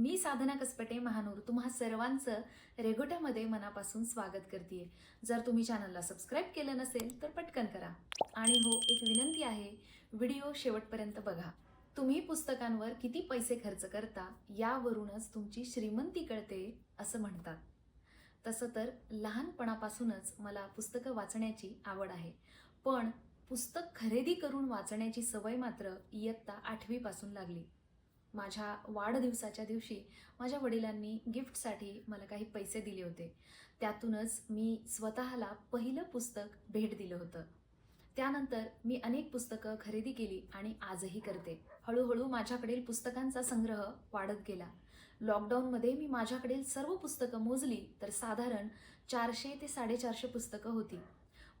मी साधना कसपटे महानूर तुम्हा सर्वांचं रेगोट्यामध्ये मनापासून स्वागत करते जर तुम्ही चॅनलला सबस्क्राईब केलं नसेल तर पटकन करा. आणि हो एक विनंती आहे व्हिडिओ शेवटपर्यंत बघा. तुम्ही पुस्तकांवर किती पैसे खर्च करता यावरूनच तुमची श्रीमंती कळते असं म्हणतात. तसं तर लहानपणापासूनच मला पुस्तकं वाचण्याची आवड आहे. पण पुस्तक खरेदी करून वाचण्याची सवय मात्र इयत्ता आठवीपासून लागली. माझ्या वाढदिवसाच्या दिवशी माझ्या वडिलांनी गिफ्टसाठी मला काही पैसे दिले होते. त्यातूनच मी स्वतःला पहिलं पुस्तक भेट दिलं होतं. त्यानंतर मी अनेक पुस्तकं खरेदी केली आणि आजही करते. हळूहळू माझ्याकडील पुस्तकांचा संग्रह वाढत गेला. लॉकडाऊनमध्ये मी माझ्याकडील सर्व पुस्तकं मोजली तर साधारण चारशे ते साडेचारशे पुस्तकं होती.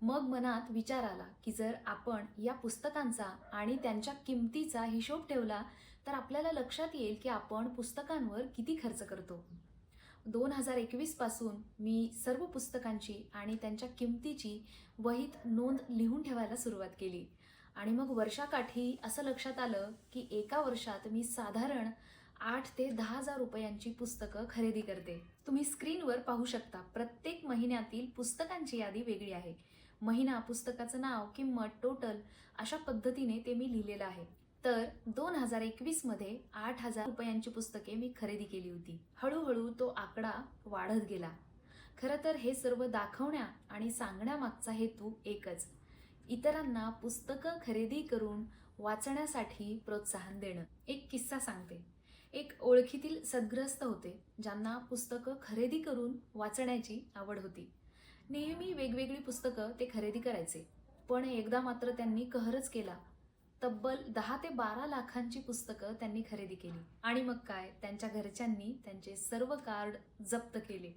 मग मनात विचार आला की जर आपण या पुस्तकांचा आणि त्यांच्या किमतीचा हिशोब ठेवला तर आपल्याला लक्षात येईल की आपण पुस्तकांवर किती खर्च करतो. दोन हजार एकवीसपासून मी सर्व पुस्तकांची आणि त्यांच्या किमतीची वहीत नोंद लिहून ठेवायला सुरुवात केली. आणि मग वर्षाकाठी असं लक्षात आलं की एका वर्षात मी साधारण आठ ते दहा हजार रुपयांची पुस्तकं खरेदी करते. तुम्ही स्क्रीनवर पाहू शकता प्रत्येक महिन्यातील पुस्तकांची यादी वेगळी आहे. महिना पुस्तकाचं नाव किंमत टोटल अशा पद्धतीने ते मी लिहिलेलं आहे. तर दोन हजार एकवीसमध्ये आठ हजार रुपयांची पुस्तके मी खरेदी केली होती. हळूहळू तो आकडा वाढत गेला. खरं तर हे सर्व दाखवण्या आणि सांगण्यामागचा हेतू एकच इतरांना पुस्तकं खरेदी करून वाचण्यासाठी प्रोत्साहन देणं. एक किस्सा सांगते. एक ओळखीतील सद्ग्रस्त होते ज्यांना पुस्तकं खरेदी करून वाचण्याची आवड होती. नेहमी वेगवेगळी पुस्तकं ते खरेदी करायचे. पण एकदा मात्र त्यांनी कहरच केला. तब्बल दहा ते बारा लाखांची पुस्तकं त्यांनी खरेदी केली. आणि मग काय? त्यांच्या घरच्यांनी त्यांचे सर्व कार्ड जप्त केले.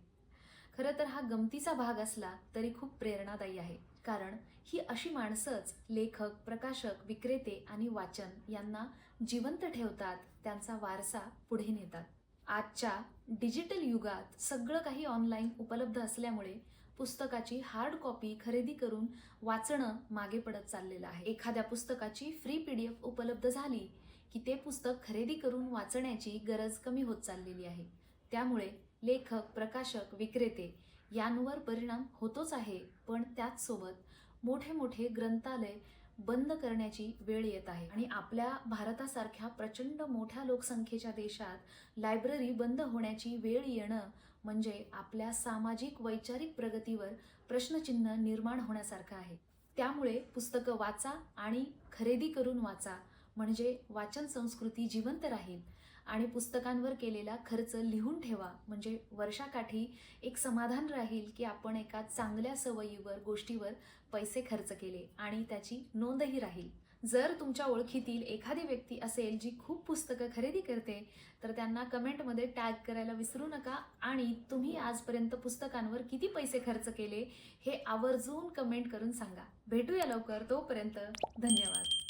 खरं तर हा गमतीचा भाग असला तरी खूप प्रेरणादायी आहे. कारण ही अशी माणसंच लेखक प्रकाशक विक्रेते आणि वाचन यांना जिवंत ठेवतात त्यांचा वारसा पुढे नेतात. आजच्या डिजिटल युगात सगळं काही ऑनलाईन उपलब्ध असल्यामुळे पुस्तकाची हार्ड कॉपी खरेदी करून वाचणं मागे पडत चाललेलं आहे. एखाद्या पुस्तकाची फ्री पी डी एफ उपलब्ध झाली की ते पुस्तक खरेदी करून वाचण्याची गरज कमी होत चाललेली आहे. त्यामुळे लेखक प्रकाशक विक्रेते यांवर परिणाम होतोच आहे पण त्याचसोबत मोठे मोठे ग्रंथालय बंद करण्याची वेळ येत आहे. आणि आपल्या भारतासारख्या प्रचंड मोठ्या लोकसंख्येच्या देशात लायब्ररी बंद होण्याची वेळ येणं म्हणजे आपल्या सामाजिक वैचारिक प्रगतीवर प्रश्नचिन्ह निर्माण होण्यासारखं आहे. त्यामुळे पुस्तकं वाचा आणि खरेदी करून वाचा. म्हणजे वाचन संस्कृती जिवंत राहील. आणि पुस्तकांवर केलेला खर्च लिहून ठेवा. म्हणजे वर्षाकाठी एक समाधान राहील की आपण एका चांगल्या सवयीवर गोष्टीवर पैसे खर्च केले आणि त्याची नोंदही राहील. जर तुमच्या ओळखीतील एखादी व्यक्ती असेल जी खूप पुस्तकं खरेदी करते तर त्यांना कमेंटमध्ये टॅग करायला विसरू नका आणि तुम्ही आजपर्यंत पुस्तकांवर किती पैसे खर्च केले हे आवर्जून कमेंट करून सांगा. भेटूया लवकर. तोपर्यंत धन्यवाद.